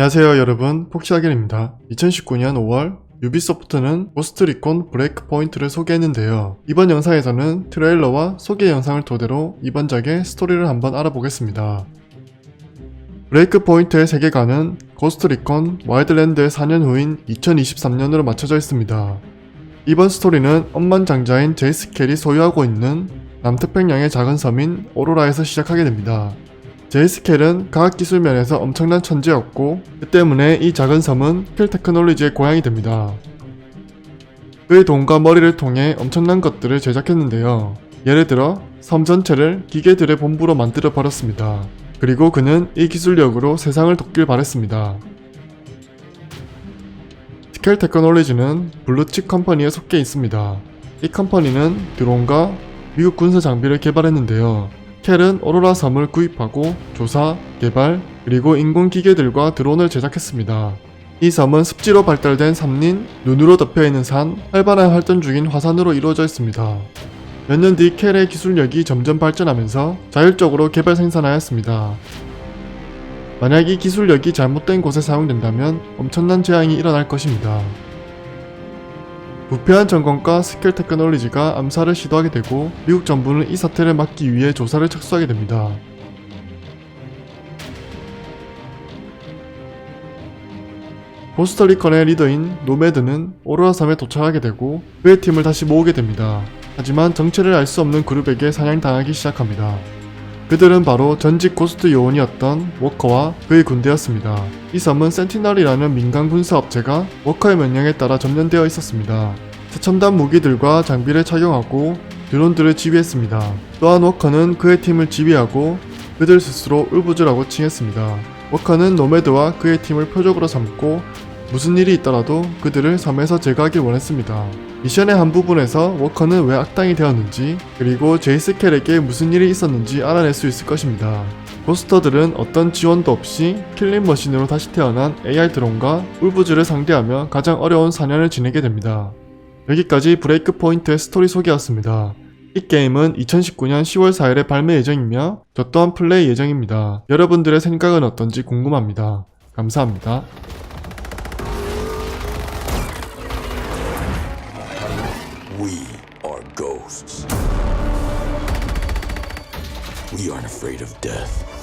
안녕하세요 여러분. 폭시아겐입니다. 2019년 5월 유비소프트는 고스트리콘 브레이크 포인트를 소개했는데요. 이번 영상에서는 트레일러와 소개 영상을 토대로 이번 작의 스토리를 한번 알아보겠습니다. 브레이크 포인트의 세계관은 고스트리콘 와일드랜드의 4년 후인 2023년으로 맞춰져 있습니다. 이번 스토리는 억만장자인 제이스켈이 소유하고 있는 남태평양의 작은 섬인 오로라에서 시작하게 됩니다 제이스켈은 과학기술 면에서 엄청난 천재였고 그 때문에 이 작은 섬은 스켈 테크놀로지의 고향이 됩니다. 그의 돈과 머리를 통해 엄청난 것들을 제작했는데요. 예를 들어 섬 전체를 기계들의 본부로 만들어 버렸습니다. 그리고 그는 이 기술력으로 세상을 돕길 바랬습니다. 스켈 테크놀로지는 블루칩 컴퍼니에 속해 있습니다. 이 컴퍼니는 드론과 미국 군사 장비를 개발했는데요. 켈은 오로라 섬을 구입하고 조사, 개발, 그리고 인공 기계들과 드론을 제작했습니다. 이 섬은 습지로 발달된 삼린, 눈으로 덮여 있는 산, 활발한 활동 중인 화산으로 이루어져 있습니다. 몇 년 뒤 켈의 기술력이 점점 발전하면서 자율적으로 개발 생산하였습니다. 만약 이 기술력이 잘못된 곳에 사용된다면 엄청난 재앙이 일어날 것입니다. 부패한 정권과 스켈 테크놀로지가 암살을 시도하게 되고 미국 정부는 이 사태를 막기 위해 조사를 착수하게 됩니다. 보스터리컨의 리더인 노매드는 오로라 섬에 도착하게 되고 그의 팀을 다시 모으게 됩니다. 하지만 정체를 알 수 없는 그룹에게 사냥당하기 시작합니다. 그들은 바로 전직 고스트 요원이었던 워커와 그의 군대였습니다. 이 섬은 센티널이라는 민간 군사 업체가 워커의 명령에 따라 점령되어 있었습니다. 최첨단 무기들과 장비를 착용하고 드론들을 지휘했습니다. 또한 워커는 그의 팀을 지휘하고 그들 스스로 울부즈라고 칭했습니다. 워커는 노매드와 그의 팀을 표적으로 삼고 무슨 일이 있더라도 그들을 섬에서 제거하길 원했습니다. 미션의 한 부분에서 워커는 왜 악당이 되었는지 그리고 제이스켈에게 무슨 일이 있었는지 알아낼 수 있을 것입니다. 고스터들은 어떤 지원도 없이 킬링 머신으로 다시 태어난 AI 드론과 울부즈를 상대하며 가장 어려운 사냥을 지내게 됩니다. 여기까지 브레이크 포인트의 스토리 소개였습니다. 이 게임은 2019년 10월 4일에 발매 예정이며 저 또한 플레이 예정입니다. 여러분들의 생각은 어떤지 궁금합니다. 감사합니다. We are ghosts. We aren't afraid of death.